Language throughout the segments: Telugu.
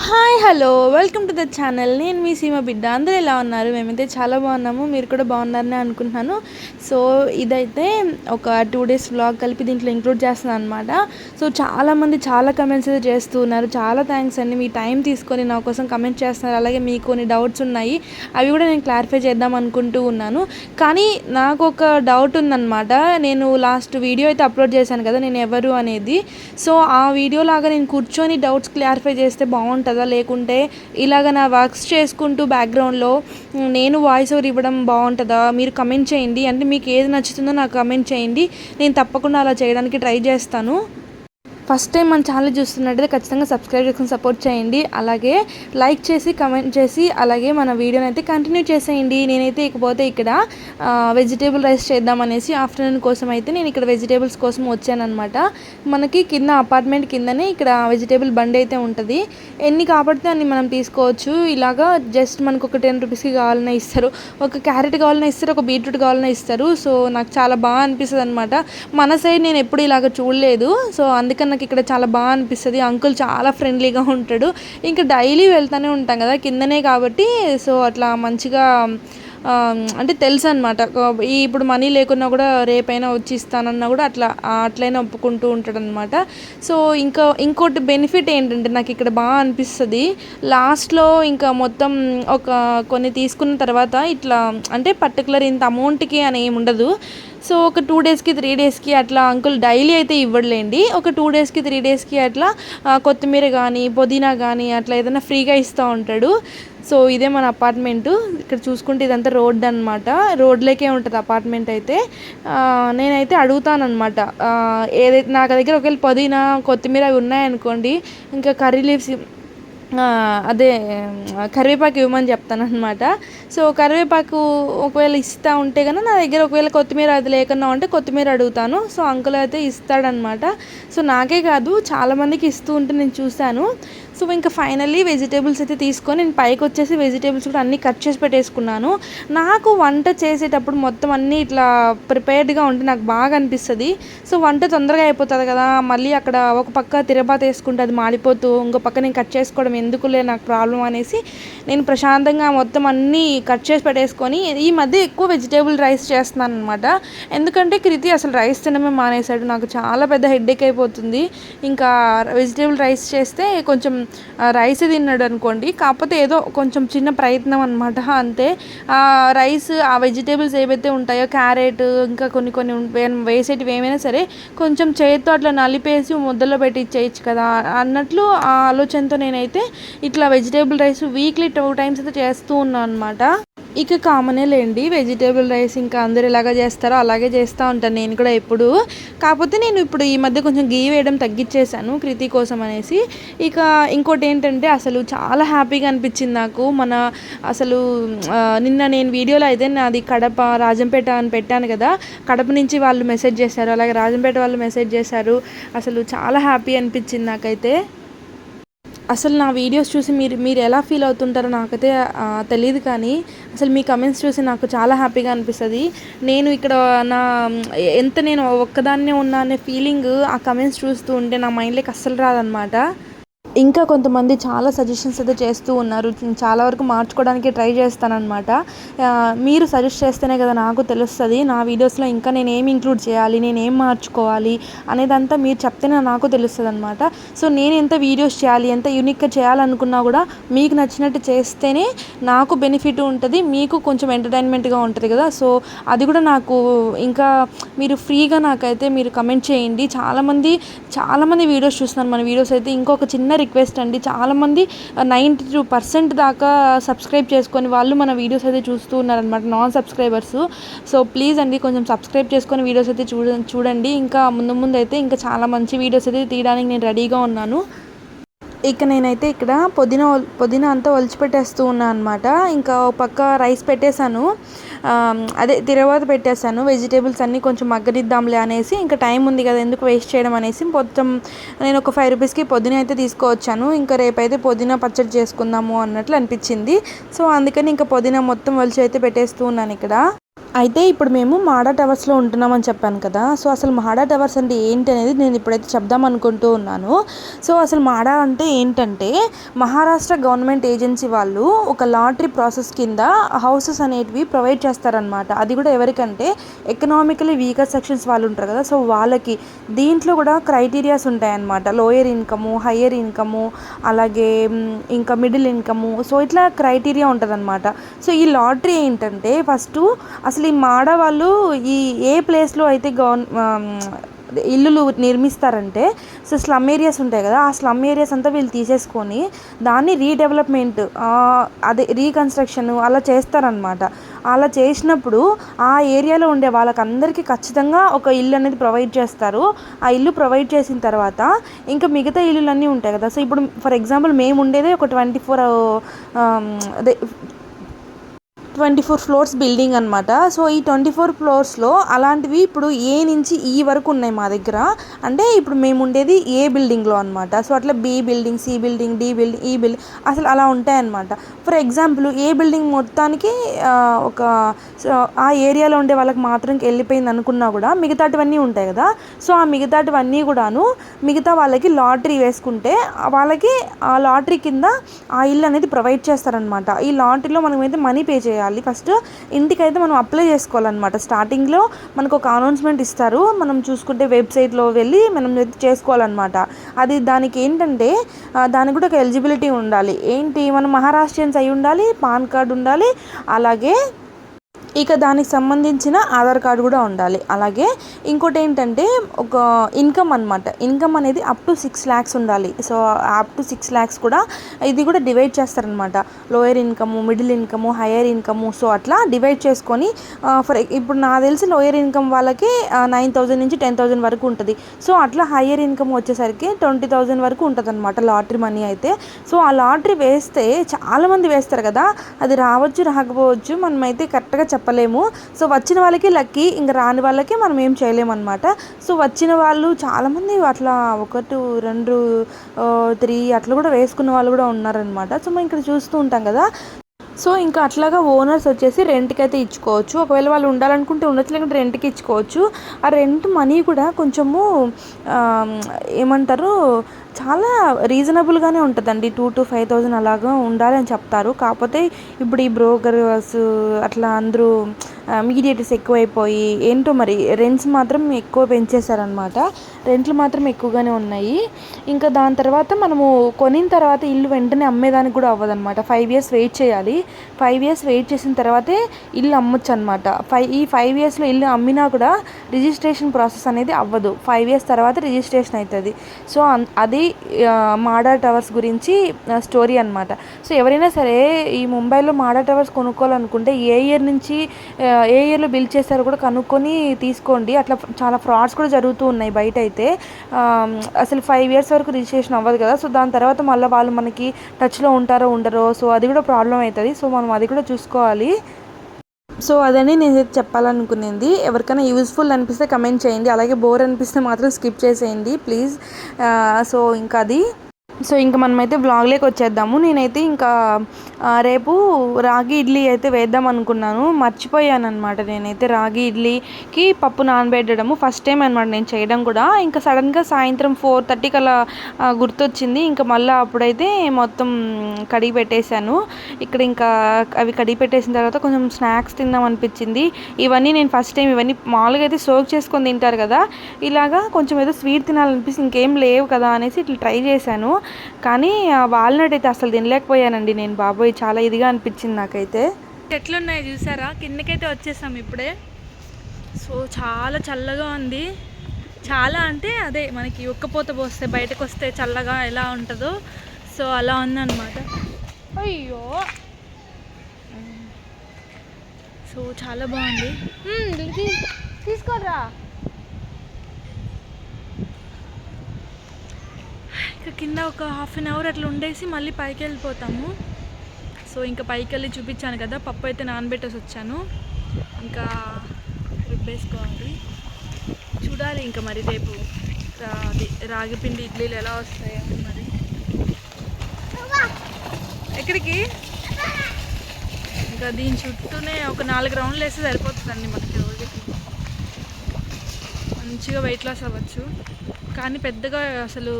Hi, hello welcome to the channel. నేను మీ సీమ బిడ్డ. అందరూ ఎలా ఉన్నారు? మేమైతే చాలా బాగున్నాము. మీరు కూడా బాగున్నారని అనుకుంటున్నాను. సో ఇదైతే ఒక టూ డేస్ వ్లాగ్ కలిపి దీంట్లో ఇంక్లూడ్ చేస్తున్నాను అనమాట సో చాలామంది చాలా కమెంట్స్ అయితే చేస్తున్నారు చాలా థ్యాంక్స్ అండి. మీ టైం తీసుకొని నా కోసం కమెంట్ చేస్తున్నారు. అలాగే మీకు కొన్ని డౌట్స్ ఉన్నాయి. అవి కూడా నేను క్లారిఫై చేద్దాం అనుకుంటూ ఉన్నాను. కానీ నాకు ఒక డౌట్ ఉందన్నమాట. నేను లాస్ట్ వీడియో అయితే అప్లోడ్ చేశాను కదా నేను ఎవరు అనేది. సో ఆ వీడియో లాగా నేను కూర్చొని డౌట్స్ క్లారిఫై చేస్తే బాగుంటుందా? లేకుంటే ఇలాగ నా వర్క్స్ చేసుకుంటూ బ్యాక్గ్రౌండ్లో నేను వాయిస్ ఓవర్ ఇవ్వడం బాగుంటుందా? మీరు కమెంట్ చేయండి. అంటే మీకు ఏది నచ్చుతుందో నాకు కమెంట్ చేయండి. నేను తప్పకుండా అలా చేయడానికి ట్రై చేస్తాను. ఫస్ట్ టైం మన ఛానల్ చూస్తున్నట్టయితే ఖచ్చితంగా సబ్స్క్రైబ్ చేసుకుని సపోర్ట్ చేయండి. అలాగే లైక్ చేసి కమెంట్ చేసి అలాగే మన వీడియోని అయితే కంటిన్యూ చేసేయండి. నేనైతే ఇకపోతే ఇక్కడ వెజిటేబుల్ రైస్ చేద్దామనేసి ఆఫ్టర్నూన్ కోసం అయితే నేను ఇక్కడ వెజిటేబుల్స్ కోసం వచ్చానమాట మనకి కింద అపార్ట్మెంట్ కిందనే ఇక్కడ వెజిటేబుల్ బండి అయితే ఉంటుంది. ఎన్ని కాబట్టి అన్ని మనం తీసుకోవచ్చు. ఇలాగా జస్ట్ మనకు ఒక టెన్ రూపీస్కి కావాలన్నా ఇస్తారు. ఒక క్యారెట్ కావాలన్నా ఇస్తారు. ఒక బీట్రూట్ కావాలన్నా ఇస్తారు. సో నాకు చాలా బాగా అనిపిస్తుంది అనమాట మన సైడ్ నేను ఎప్పుడు ఇలాగ చూడలేదు. సో అందుకని నాకు ఇక్కడ చాలా బాగా అనిపిస్తుంది. అంకుల్ చాలా ఫ్రెండ్లీగా ఉంటాడు. ఇంకా డైలీ వెళ్తూనే ఉంటాం కదా కిందనే కాబట్టి. సో అట్లా మంచిగా అంటే తెలుసు అనమాట ఈ ఇప్పుడు మనీ లేకున్నా కూడా రేపైనా వచ్చి ఇస్తానన్నా కూడా అట్లా అట్లైనా అట్లయినా ఒప్పుకుంటూ ఉంటాడు అనమాట సో ఇంకా ఇంకోటి బెనిఫిట్ ఏంటంటే నాకు ఇక్కడ బాగా అనిపిస్తుంది. లాస్ట్లో ఇంకా మొత్తం ఒక కొన్ని తీసుకున్న తర్వాత ఇట్లా అంటే పర్టికులర్ ఇంత అమౌంట్కి అని ఏమి ఉండదు. సో ఒక టూ డేస్కి త్రీ డేస్కి అట్లా అంకుల్ డైలీ అయితే ఇవ్వడలేండి. ఒక టూ డేస్కి త్రీ డేస్కి అట్లా కొత్తిమీర కానీ పుదీనా కానీ అట్లా ఏదైనా ఫ్రీగా ఇస్తూ ఉంటాడు. సో ఇదే మన అపార్ట్మెంటు. ఇక్కడ చూసుకుంటే ఇదంతా రోడ్ అనమాట రోడ్లోకే ఉంటుంది అపార్ట్మెంట్ అయితే. నేనైతే అడుగుతానమాట ఏదైతే నా దగ్గర ఒకవేళ పుదీనా కొత్తిమీర అవి ఉన్నాయనుకోండి ఇంకా కర్రీ లీవ్స్ అదే కరివేపాకు ఇవ్వమని చెప్తానమాట సో కరివేపాకు ఒకవేళ ఇస్తా ఉంటే కనుక నా దగ్గర ఒకవేళ కొత్తిమీర అది లేకుండా ఉంటే కొత్తిమీర అడుగుతాను. సో అంకుల్ అయితే ఇస్తాడనమాట సో నాకే కాదు చాలామందికి ఇస్తూ ఉంటే నేను చూశాను. సో ఇంకా ఫైనల్లీ వెజిటేబుల్స్ అయితే తీసుకొని నేను పైకి వచ్చేసి వెజిటేబుల్స్ కూడా అన్నీ కట్ చేసి పెట్టేసుకున్నాను. నాకు వంట చేసేటప్పుడు మొత్తం అన్నీ ఇట్లా ప్రిపేర్డ్గా ఉంటే నాకు బాగా అనిపిస్తుంది. సో వంట తొందరగా అయిపోతుంది కదా మళ్ళీ అక్కడ ఒక పక్క తిరబాత వేసుకుంటే అది మాడిపోతూ ఇంకో పక్క నేను కట్ చేసుకోవడం ఎందుకులే నాకు ప్రాబ్లం అనేసి నేను ప్రశాంతంగా మొత్తం అన్నీ కట్ చేసి పెట్టేసుకొని ఈ మధ్య ఎక్కువ వెజిటేబుల్ రైస్ చేస్తున్నాను అనమాట ఎందుకంటే కృతి అసలు రైస్ తినమే మానేశాడు. నాకు చాలా పెద్ద హెడ్ఏక్ అయిపోతుంది. ఇంకా వెజిటేబుల్ రైస్ చేస్తే కొంచెం రైస్ తిన్నాడు అనుకోండి కాకపోతే ఏదో కొంచెం చిన్న ప్రయత్నం అనమాట అంతే. ఆ రైస్ ఆ వెజిటేబుల్స్ ఏవైతే ఉంటాయో క్యారెట్ ఇంకా కొన్ని కొన్ని వేసేటివి ఏమైనా సరే కొంచెం చేతితో అట్లా నలిపేసి ముద్దలో పెట్టి ఇచ్చేయచ్చు కదా. అన్నట్లు ఆ ఆలోచనతో నేనైతే ఇట్లా vegetable rice weekly two times అయితే చేస్తూ ఉన్నాను అనమాట ఇక కామనే లేండి. వెజిటేబుల్ రైస్ ఇంకా అందరు ఎలాగ చేస్తారో అలాగే చేస్తూ ఉంటాను నేను కూడా ఎప్పుడు. కాకపోతే నేను ఇప్పుడు ఈ మధ్య కొంచెం గీ వేయడం తగ్గించేశాను కృతి కోసం అనేసి. ఇక ఇంకోటి ఏంటంటే అసలు చాలా హ్యాపీగా అనిపించింది నాకు. మన అసలు నిన్న నేను వీడియోలో అయితే నాది కడప రాజంపేట అని పెట్టాను కదా. కడప నుంచి వాళ్ళు మెసేజ్ చేశారు అలాగే రాజంపేట వాళ్ళు మెసేజ్ చేశారు. అసలు చాలా హ్యాపీ అనిపించింది నాకైతే. అసలు నా వీడియోస్ చూసి మీరు మీరు ఎలా ఫీల్ అవుతుంటారో నాకైతే తెలియదు కానీ అసలు మీ కమెంట్స్ చూసి నాకు చాలా హ్యాపీగా అనిపిస్తుంది. నేను ఇక్కడ నా ఎంత నేను ఒక్కదాన్నే ఉన్నా అనే ఫీలింగ్ ఆ కమెంట్స్ చూస్తూ ఉంటే నా మైండ్లోకి అస్సలు రాదనమాట ఇంకా కొంతమంది చాలా సజెషన్స్ అయితే చేస్తూ ఉన్నారు. చాలా వరకు మార్చుకోవడానికి ట్రై చేస్తానన్నమాట. మీరు సజెస్ట్ చేస్తేనే కదా నాకు తెలుస్తుంది. నా వీడియోస్లో ఇంకా నేను ఏం ఇంక్లూడ్ చేయాలి నేను ఏం మార్చుకోవాలి అనేదంతా మీరు చెప్తేనే నాకు తెలుస్తుంది అనమాట సో నేను ఎంత వీడియోస్ చేయాలి ఎంత యూనిక్గా చేయాలనుకున్నా కూడా మీకు నచ్చినట్టు చేస్తేనే నాకు బెనిఫిట్ ఉంటుంది మీకు కొంచెం ఎంటర్టైన్మెంట్గా ఉంటుంది కదా. సో అది కూడా నాకు ఇంకా మీరు ఫ్రీగా నాకైతే మీరు కమెంట్ చేయండి. చాలామంది చాలామంది వీడియోస్ చూస్తున్నారు. మన వీడియోస్ అయితే ఇంకొక చిన్న రిక్వెస్ట్ అండి. చాలామంది నైంటీ టూ పర్సెంట్ దాకా సబ్స్క్రైబ్ చేసుకొని వాళ్ళు మన వీడియోస్ అయితే చూస్తూ ఉన్నారనమాట నాన్ సబ్స్క్రైబర్స్ సో ప్లీజ్ అండి కొంచెం సబ్స్క్రైబ్ చేసుకొని వీడియోస్ అయితే చూడ చూడండి. ఇంకా ముందు ముందు అయితే ఇంకా చాలా మంచి వీడియోస్ అయితే తీయడానికి నేను రెడీగా ఉన్నాను. ఇక నేనైతే ఇక్కడ పుదీనా పుదీనా అంతా ఒలిచిపెట్టేస్తూ ఉన్నాను అనమాట ఇంకా ఒక పక్క రైస్ పెట్టేశాను. అదే తిరవాత పెట్టేశాను. వెజిటేబుల్స్ అన్నీ కొంచెం మగ్గనిద్దాంలే అనేసి ఇంకా టైం ఉంది కదా ఎందుకు వేస్ట్ చేయడం అనేసి మొత్తం నేను ఒక ఫైవ్ రూపీస్కి పుదీనా అయితే తీసుకువచ్చాను. ఇంకా రేపైతే పుదీనా పచ్చడి చేసుకుందాము అన్నట్లు అనిపించింది. సో అందుకని ఇంకా పుదీనా మొత్తం వలిచి అయితే పెట్టేస్తూ ఉన్నాను ఇక్కడ. అయితే ఇప్పుడు మేము మాడా టవర్స్లో ఉంటున్నామని చెప్పాను కదా సో అసలు మాడా టవర్స్ అంటే ఏంటి అనేది నేను ఇప్పుడైతే చెప్దాం అనుకుంటూ ఉన్నాను. సో అసలు మాడా అంటే ఏంటంటే మహారాష్ట్ర గవర్నమెంట్ ఏజెన్సీ వాళ్ళు ఒక లాటరీ ప్రాసెస్ కింద హౌసెస్ అనేటివి ప్రొవైడ్ చేస్తారనమాట అది కూడా ఎవరికంటే ఎకనామికలీ వీకర్ సెక్షన్స్ వాళ్ళు ఉంటారు కదా సో వాళ్ళకి దీంట్లో కూడా క్రైటీరియాస్ ఉంటాయన్నమాట. లోయర్ ఇన్కము హయ్యర్ ఇన్కము అలాగే ఇంకా మిడిల్ ఇన్కము సో ఇట్లా క్రైటీరియా ఉంటుందన్నమాట. సో ఈ లాటరీ ఏంటంటే ఫస్ట్ అసలు ఈ మాడ వాళ్ళు ఈ ఏ ప్లేస్లో అయితే గవర్న ఇల్లులు నిర్మిస్తారంటే సో స్లమ్ ఏరియాస్ ఉంటాయి కదా ఆ స్లమ్ ఏరియాస్ అంతా వీళ్ళు తీసేసుకొని దాన్ని రీడెవలప్మెంట్ అదే రీకన్స్ట్రక్షన్ అలా చేస్తారనమాట అలా చేసినప్పుడు ఆ ఏరియాలో ఉండే వాళ్ళకందరికీ ఖచ్చితంగా ఒక ఇల్లు అనేది ప్రొవైడ్ చేస్తారు. ఆ ఇల్లు ప్రొవైడ్ చేసిన తర్వాత ఇంకా మిగతా ఇల్లులన్నీ ఉంటాయి కదా. సో ఇప్పుడు ఫర్ ఎగ్జాంపుల్ మేము ఉండేదే ఒక ట్వంటీ ఫోర్ అదే ట్వంటీ ఫోర్ ఫ్లోర్స్ బిల్డింగ్ అనమాట సో ఈ ట్వంటీ ఫోర్ ఫ్లోర్స్లో అలాంటివి ఇప్పుడు ఏ నుంచి ఈ వరకు ఉన్నాయి మా దగ్గర? అంటే ఇప్పుడు మేము ఉండేది ఏ బిల్డింగ్లో అనమాట సో అట్లా B building C building D building E building అసలు అలా ఉంటాయన్నమాట ఫర్ ఎగ్జాంపుల్ ఏ బిల్డింగ్ మొత్తానికి ఒక ఆ ఏరియాలో ఉండే వాళ్ళకి మాత్రం వెళ్ళిపోయింది అనుకున్నా కూడా మిగతాటివన్నీ ఉంటాయి కదా. సో ఆ మిగతాటివన్నీ కూడాను మిగతా వాళ్ళకి లాటరీ వేసుకుంటే వాళ్ళకి ఆ లాటరీ కింద ఆ ఇల్లు అనేది ప్రొవైడ్ చేస్తారనమాట ఈ లాటరీలో మనం అయితే మనీ పే చేయాలి. ఫస్ట్ ఇంటికైతే మనం అప్లై చేసుకోవాలన్నమాట. స్టార్టింగ్లో మనకు ఒక అనౌన్స్మెంట్ ఇస్తారు. మనం చూసుకుంటే వెబ్సైట్లో వెళ్ళి మనం చేసుకోవాలన్నమాట. అది దానికి ఏంటంటే దానికి కూడా ఒక ఎలిజిబిలిటీ ఉండాలి. ఏంటి? మనం మహారాష్ట్రియన్స్ అయి ఉండాలి పాన్ కార్డ్ ఉండాలి అలాగే ఇక దానికి సంబంధించిన ఆధార్ కార్డు కూడా ఉండాలి. అలాగే ఇంకోటి ఏంటంటే ఒక ఇన్కమ్ అనమాట ఇన్కమ్ అనేది అప్ టు సిక్స్ ల్యాక్స్ ఉండాలి. So up to six lakhs కూడా ఇది కూడా డివైడ్ చేస్తారనమాట lower income middle income higher income so అట్లా డివైడ్ చేసుకొని ఫర్ ఇప్పుడు నాకు తెలిసి లోయర్ ఇన్కమ్ వాళ్ళకి నైన్ థౌజండ్ నుంచి టెన్ థౌజండ్ వరకు ఉంటుంది. సో అట్లా హయ్యర్ ఇన్కమ్ వచ్చేసరికి ట్వంటీ థౌజండ్ వరకు ఉంటుంది అనమాట లాటరీ మనీ అయితే. సో ఆ లాటరీ వేస్తే చాలామంది వేస్తారు కదా. అది రావచ్చు రాకపోవచ్చు మనమైతే కరెక్ట్గా చెప్పలేము. సో వచ్చిన వాళ్ళకి లక్కీ ఇంకా రాని వాళ్ళకి మనం ఏం చేయలేము అనమాట సో వచ్చిన వాళ్ళు చాలామంది అట్లా ఒకటి రెండు త్రీ అట్లా కూడా వేసుకున్న వాళ్ళు కూడా ఉన్నారనమాట సో మనం ఇక్కడ చూస్తూ ఉంటాం కదా. సో ఇంకా అట్లాగా ఓనర్స్ వచ్చేసి రెంట్కి అయితే ఇచ్చుకోవచ్చు. ఒకవేళ వాళ్ళు ఉండాలనుకుంటే ఉండొచ్చు లేకుంటే రెంట్కి ఇచ్చుకోవచ్చు. ఆ రెంట్ మనీ కూడా కొంచెము ఏమంటారు చాలా రీజనబుల్గానే ఉంటుందండి. టూ టు ఫైవ్ థౌజండ్ అలాగా ఉండాలని చెప్తారు. కాకపోతే ఇప్పుడు ఈ బ్రోకర్స్ అట్లా అందరూ మీడియేటర్స్ ఎక్కువైపోయి ఏంటో మరి రెంట్స్ మాత్రం ఎక్కువ పెంచేశారనమాట. రెంట్లు మాత్రం ఎక్కువగానే ఉన్నాయి. ఇంకా దాని తర్వాత మనము కొనిన తర్వాత ఇల్లు వెంటనే అమ్మేదానికి కూడా అవ్వదనమాట. ఫైవ్ ఇయర్స్ వెయిట్ చేయాలి. ఫైవ్ ఇయర్స్ వెయిట్ చేసిన తర్వాతే ఇల్లు అమ్మొచ్చు అనమాట ఫైవ్ ఈ ఫైవ్ ఇయర్స్లో ఇల్లు అమ్మినా కూడా రిజిస్ట్రేషన్ ప్రాసెస్ అనేది అవ్వదు. ఫైవ్ ఇయర్స్ తర్వాత రిజిస్ట్రేషన్ అవుతుంది సో అది మాడా టవర్స్ గురించి స్టోరీ అనమాట సో ఎవరైనా సరే ఈ ముంబైలో మాడా టవర్స్ కొనుక్కోవాలనుకుంటే ఏ ఇయర్ నుంచి ఏ ఇయర్లో బిల్డ్ చేస్తారో కూడా కనుక్కొని తీసుకోండి. అట్లా చాలా ఫ్రాడ్స్ కూడా జరుగుతూ ఉన్నాయి బయట అయితే అసలు ఫైవ్ ఇయర్స్ వరకు రిజిస్ట్రేషన్ అవ్వదు కదా. సో దాని తర్వాత మళ్ళీ వాళ్ళు మనకి టచ్లో ఉంటారో ఉండరో సో అది కూడా ప్రాబ్లం అవుతుంది. సో మనం అది కూడా చూసుకోవాలి. సో అదని నేను చెప్పాలనుకునేది. ఎవరికైనా యూస్ఫుల్ అనిపిస్తే కమెంట్ చేయండి. అలాగే బోర్ అనిపిస్తే మాత్రం స్కిప్ చేసేయండి. ప్లీజ్. సో ఇంకా అది సో ఇంకా మనమైతే వ్లాగ్లోకి వచ్చేద్దాము. నేనైతే ఇంకా రేపు రాగి ఇడ్లీ అయితే వేద్దాం అనుకున్నాను. మర్చిపోయాను అనమాట నేనైతే రాగి ఇడ్లీకి పప్పు నానబెట్టడము. ఫస్ట్ టైం అనమాట నేను చేయడం కూడా. ఇంకా సడన్గా సాయంత్రం ఫోర్ థర్టీకి అలా గుర్తొచ్చింది. ఇంకా మళ్ళీ అప్పుడైతే మొత్తం కడిగి పెట్టేశాను. ఇక్కడ ఇంకా అవి కడిగి పెట్టేసిన తర్వాత కొంచెం స్నాక్స్ తిందాం అనిపించింది. ఇవన్నీ నేను ఫస్ట్ టైం ఇవన్నీ మామూలుగా అయితే సోక్ చేసుకొని తింటారు కదా. ఇలాగా కొంచెం ఏదో స్వీట్ తినాలనిపిస్తే ఇంకేం లేవు కదా అనేసి ఇట్లా ట్రై చేశాను. కానీ వాల్నట్ అయితే అసలు తినలేకపోయానండి నేను బాబోయ్ చాలా ఇదిగా అనిపించింది నాకైతే. చెట్లు ఉన్నాయి చూసారా? కిందకైతే వచ్చేసాం ఇప్పుడే. సో చాలా చల్లగా ఉంది. చాలా అంటే అదే మనకి ఉక్కపోత పోస్తే బయటకు వస్తే చల్లగా ఎలా ఉంటుందో. సో అలా ఉందన్నమాట. అయ్యో! సో చాలా బాగుంది. తీసుకోరా? ఇక కింద ఒక హాఫ్ అన్ అవర్ అట్లా ఉండేసి మళ్ళీ పైకి వెళ్ళిపోతాము. సో ఇంకా పైకి వెళ్ళి చూపించాను కదా పప్పు అయితే నానబెట్టేసి వచ్చాను. ఇంకా రుబ్బేసుకోవాలి. చూడాలి ఇంకా మరి రేపు అది రాగి పిండి ఇడ్లీలు ఎలా వస్తాయో మరి. ఎక్కడికి? ఇంకా దీని చుట్టూనే ఒక నాలుగు రౌండ్లు వేస్తే సరిపోతుందండి మనకి. మంచిగా వెయిట్ లాస్ అవ్వచ్చు. కానీ పెద్దగా అసలు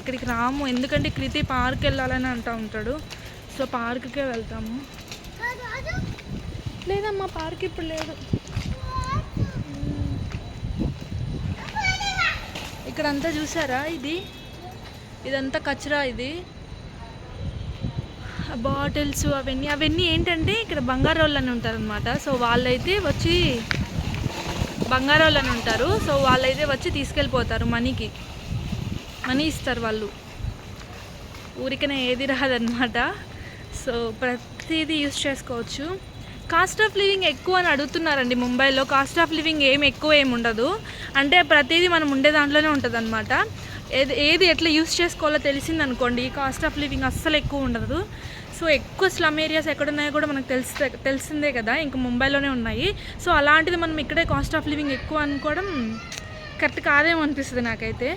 ఇక్కడికి రాము. ఎందుకంటే కృతి పార్క్ వెళ్ళాలని అంటూ ఉంటాడు. సో పార్క్కే వెళ్తాము. లేదమ్మా పార్క్ ఇప్పుడు లేదు. ఇక్కడ అంతా చూసారా ఇది? ఇదంతా కచరా ఇది. బాటిల్స్ అవన్నీ. అవన్నీ ఏంటంటే ఇక్కడ బంగారు వాళ్ళు అని ఉంటారనమాట సో వాళ్ళైతే వచ్చి బంగారు అని ఉంటారు. సో వాళ్ళైతే వచ్చి తీసుకెళ్ళిపోతారు మనీకి. మనీ ఇస్తారు వాళ్ళు. ఊరికనే ఏది రాదనమాట సో ప్రతిదీ యూస్ చేసుకోవచ్చు. కాస్ట్ ఆఫ్ లివింగ్ ఎక్కువ అని అడుగుతున్నారండి ముంబైలో. కాస్ట్ ఆఫ్ లివింగ్ ఏం ఎక్కువ ఏమి ఉండదు. అంటే ప్రతిదీ మనం ఉండే దాంట్లోనే ఉంటుంది అనమాట ఏది ఏది ఎట్లా యూస్ చేసుకోవాలో తెలిసింది అనుకోండి కాస్ట్ ఆఫ్ లివింగ్ అస్సలు ఎక్కువ ఉండదు. సో ఎక్కువ స్లమ్ ఏరియాస్ ఎక్కడున్నాయో కూడా మనకు తెలిసి తెలిసిందే కదా ఇంకా ముంబైలోనే ఉన్నాయి. సో అలాంటిది మనం ఇక్కడే కాస్ట్ ఆఫ్ లివింగ్ ఎక్కువ అనుకోవడం కరెక్ట్ కాదేమో అనిపిస్తుంది నాకైతే.